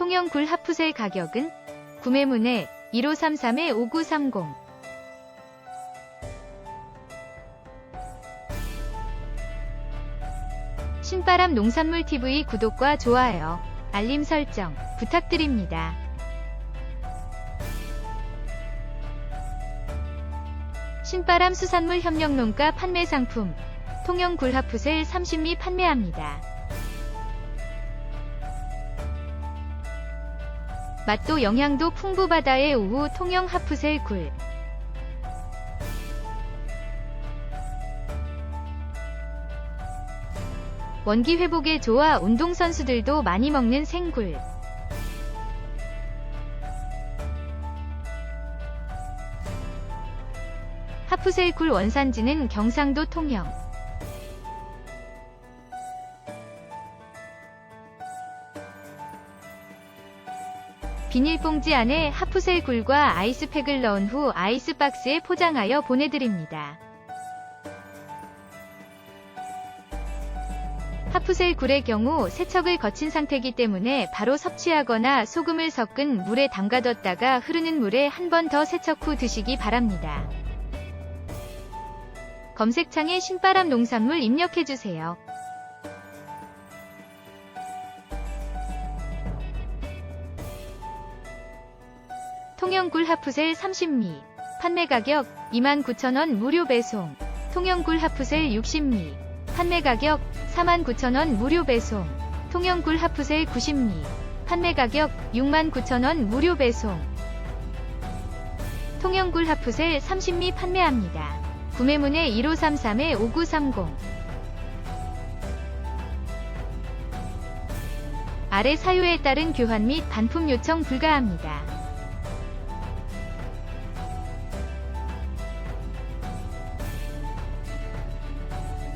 통영 굴 하프셀 가격은 구매문의 1533-5930 신바람 농산물 TV 구독과 좋아요, 알림 설정 부탁드립니다. 신바람 수산물 협력농가 판매 상품 통영 굴 하프셀 30미 판매합니다. 맛도 영양도 풍부 바다의 오후 통영 하프셀 굴. 원기 회복에 좋아 운동선수들도 많이 먹는 생굴. 하프셀 굴 원산지는 경상도 통영. 비닐봉지 안에 하프셀 굴과 아이스팩을 넣은 후 아이스박스에 포장하여 보내드립니다. 하프셀 굴의 경우 세척을 거친 상태이기 때문에 바로 섭취하거나 소금을 섞은 물에 담가뒀다가 흐르는 물에 한 번 더 세척 후 드시기 바랍니다. 검색창에 신바람 농산물 입력해주세요. 통영굴 하프셀 30미 판매 가격 29,000원 무료 배송 통영굴 하프셀 60미 판매 가격 49,000원 무료 배송 통영굴 하프셀 90미 판매 가격 69,000원 무료 배송 통영굴 하프셀 30미 판매합니다. 구매문의 1533-5930 아래 사유에 따른 교환 및 반품 요청 불가합니다.